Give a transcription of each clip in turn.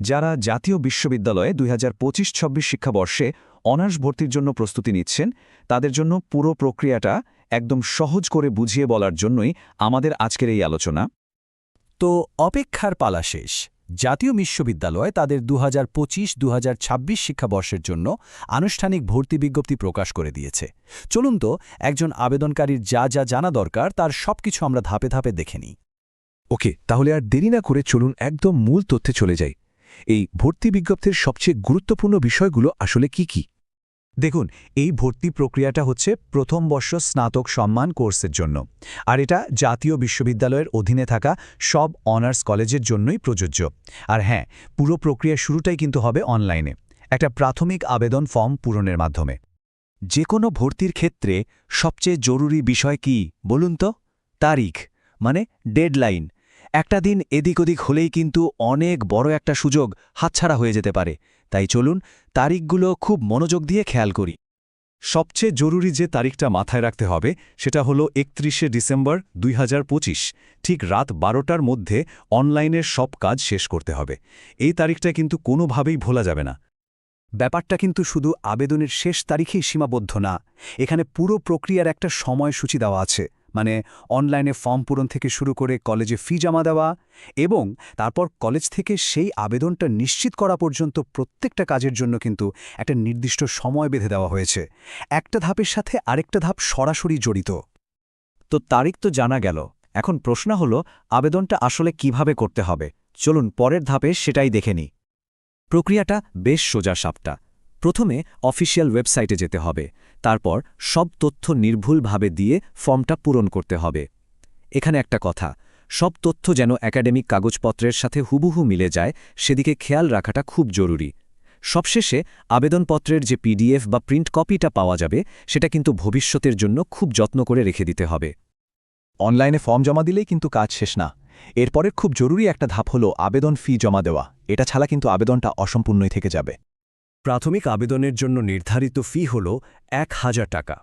যারা জাতীয় বিশ্ববিদ্যালয়ে দুই হাজার পঁচিশ ছাব্বিশ শিক্ষাবর্ষে অনার্স ভর্তির জন্য প্রস্তুতি নিচ্ছেন, তাদের জন্য পুরো প্রক্রিয়াটা একদম সহজ করে বুঝিয়ে বলার জন্যই আমাদের আজকের এই আলোচনা। তো অপেক্ষার পালা শেষ। জাতীয় বিশ্ববিদ্যালয় তাদের দু হাজার পঁচিশ দু শিক্ষাবর্ষের জন্য আনুষ্ঠানিক ভর্তি বিজ্ঞপ্তি প্রকাশ করে দিয়েছে। চলুন তো, একজন আবেদনকারীর যা যা জানা দরকার তার সবকিছু আমরা ধাপে ধাপে দেখে নিই। ওকে, তাহলে আর দেরি না করে চলুন একদম মূল তথ্যে চলে যাই। এই ভর্তি বিজ্ঞপ্তির সবচেয়ে গুরুত্বপূর্ণ বিষয়গুলো আসলে কি কি? দেখুন, এই ভর্তি প্রক্রিয়াটা হচ্ছে প্রথম বর্ষ স্নাতক সম্মান কোর্সের জন্য। আর এটা জাতীয় বিশ্ববিদ্যালয়ের অধীনে থাকা সব অনার্স কলেজের জন্যই প্রযোজ্য। আর হ্যাঁ পুরো প্রক্রিয়া শুরুটাই কিন্তু হবে অনলাইনে। একটা প্রাথমিক আবেদন ফর্ম পূরণের মাধ্যমে। যে কোনো ভর্তির ক্ষেত্রে সবচেয়ে জরুরি বিষয় কি বলুন তো? তারিখ মানে ডেডলাইন। একটা দিন এদিক ওদিক হলেই কিন্তু অনেক বড় একটা সুযোগ হাতছাড়া হয়ে যেতে পারে। তাই চলুন তারিখগুলো খুব মনোযোগ দিয়ে খেয়াল করি। সবচেয়ে জরুরি যে তারিখটা মাথায় রাখতে হবে সেটা হলো একত্রিশে ডিসেম্বর দুই হাজার পঁচিশ, ঠিক রাত বারোটার মধ্যে অনলাইনের সব কাজ শেষ করতে হবে। এই তারিখটা কিন্তু কোনোভাবেই ভোলা যাবে না। ব্যাপারটা কিন্তু শুধু আবেদনের শেষ তারিখেই সীমাবদ্ধ না, এখানে পুরো প্রক্রিয়ার একটা সময়সূচি দেওয়া আছে। মানে অনলাইনে ফর্ম পূরণ থেকে শুরু করে কলেজে ফি জমা দেওয়া এবং তারপর কলেজ থেকে সেই আবেদনটা নিশ্চিত করা পর্যন্ত প্রত্যেকটা কাজের জন্য কিন্তু একটা নির্দিষ্ট সময় বেঁধে দেওয়া হয়েছে। একটা ধাপের সাথে আরেকটা ধাপ সরাসরি জড়িত। তো তারিখ তো জানা গেল। এখন প্রশ্ন হলো, আবেদনটা আসলে কীভাবে করতে হবে? চলুন পরের ধাপে সেটাই দেখে নিই। প্রক্রিয়াটা বেশ সোজা সাপটা। প্রথমে অফিসিয়াল ওয়েবসাইটে যেতে হবে, তারপর সব তথ্য নির্ভুলভাবে দিয়ে ফর্মটা পূরণ করতে হবে। এখানে একটা কথা, সব তথ্য যেন একাডেমিক কাগজপত্রের সাথে হুবহু মিলে যায়, সেদিকে খেয়াল রাখাটা খুব জরুরি। সবশেষে আবেদনপত্রের যে পিডিএফ বা প্রিন্ট কপিটা পাওয়া যাবে, সেটা কিন্তু ভবিষ্যতের জন্য খুব যত্ন করে রেখে দিতে হবে। অনলাইনে ফর্ম জমা দিলেই কিন্তু কাজ শেষ না। এরপরের খুব জরুরি একটা ধাপ হলো আবেদন ফি জমা দেওয়া। এটা ছাড়া কিন্তু আবেদনটা অসম্পূর্ণই থেকে যাবে। প্রাথমিক আবেদনের জন্য নির্ধারিত ফি হল এক হাজার টাকা।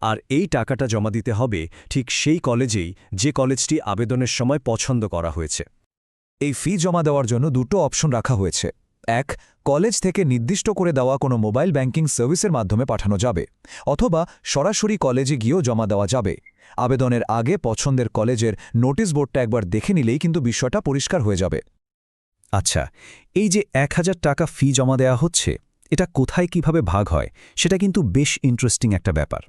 আর এই টাকাটা জমা দিতে হবে ঠিক সেই কলেজেই যে কলেজটি আবেদনের সময় পছন্দ করা হয়েছে। এই ফি জমা দেওয়ার জন্য দুটো অপশন রাখা হয়েছে। এক, কলেজ থেকে নির্দিষ্ট করে দেওয়া কোনো মোবাইল ব্যাংকিং সার্ভিসের মাধ্যমে পাঠানো যাবে, অথবা সরাসরি কলেজে গিয়েও জমা দেওয়া যাবে। আবেদনের আগে পছন্দের কলেজের নোটিশ বোর্ডটা একবার দেখে নিলেই কিন্তু বিষয়টা পরিষ্কার হয়ে যাবে। আচ্ছা এই যে এক হাজার টাকা ফি জমা দেওয়া হচ্ছে এটা কোথায় কীভাবে ভাগ হয়, সেটা কিন্তু বেশ ইন্টারেস্টিং একটা ব্যাপার।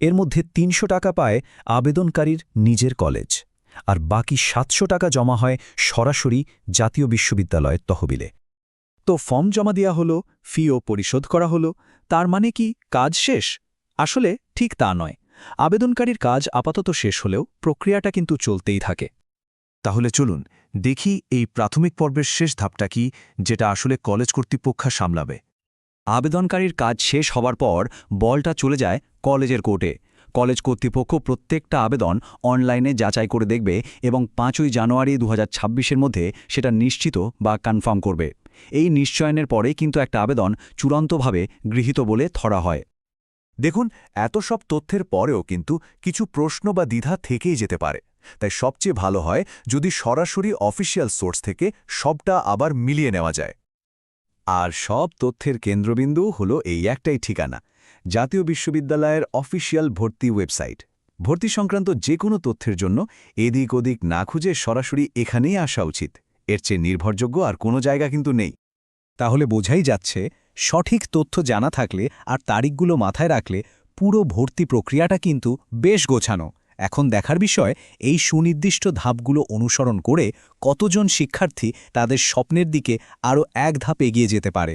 এর মধ্যে তিনশো টাকা পায় আবেদনকারীর নিজের কলেজ আর বাকি সাতশো টাকা জমা হয় সরাসরি জাতীয় বিশ্ববিদ্যালয়ের তহবিলে। তো ফর্ম জমা দেওয়া হলো ফিও পরিশোধ করা হলো, তার মানে কি কাজ শেষ? আসলে ঠিক তা নয়। আবেদনকারীর কাজ আপাতত শেষ হলেও প্রক্রিয়াটা কিন্তু চলতেই থাকে। তাহলে চলুন, দেখি এই প্রাথমিক পর্বের শেষ ধাপটা কি, যেটা আসলে কলেজ কর্তৃপক্ষ সামলাবে। আবেদনকারীর কাজ শেষ হবার পর বলটা চলে যায় কলেজের কোর্টে। কলেজ কর্তৃপক্ষ প্রত্যেকটা আবেদন অনলাইনে যাচাই করে দেখবে এবং পাঁচই জানুয়ারি দু হাজার মধ্যে সেটা নিশ্চিত বা কনফার্ম করবে। এই নিশ্চয়নের পরে কিন্তু একটা আবেদন চূড়ান্তভাবে গৃহীত বলে ধরা হয়। দেখুন, এত সব তথ্যের পরেও কিন্তু কিছু প্রশ্ন বা দ্বিধা থেকেই যেতে পারে। তাই সবচেয়ে ভালো হয় যদি সরাসরি অফিসিয়াল সোর্স থেকে সবটা আবার মিলিয়ে নেওয়া যায়। আর সব তথ্যের কেন্দ্রবিন্দু হল এই একটাই ঠিকানা, জাতীয় বিশ্ববিদ্যালয়ের অফিসিয়াল ভর্তি ওয়েবসাইট। ভর্তি সংক্রান্ত যে কোনো তথ্যের জন্য এদিক ওদিক না খুঁজে সরাসরি এখানেই আসা উচিত। এর চেয়ে নির্ভরযোগ্য আর কোনো জায়গা কিন্তু নেই। তাহলে বোঝাই যাচ্ছে, সঠিক তথ্য জানা থাকলে আর তারিখগুলো মাথায় রাখলে পুরো ভর্তি প্রক্রিয়াটা কিন্তু বেশ গোছানো। এখন দেখার বিষয়, এই সুনির্দিষ্ট ধাপগুলো অনুসরণ করে কতজন শিক্ষার্থী তাদের স্বপ্নের দিকে আরও এক ধাপ এগিয়ে যেতে পারে।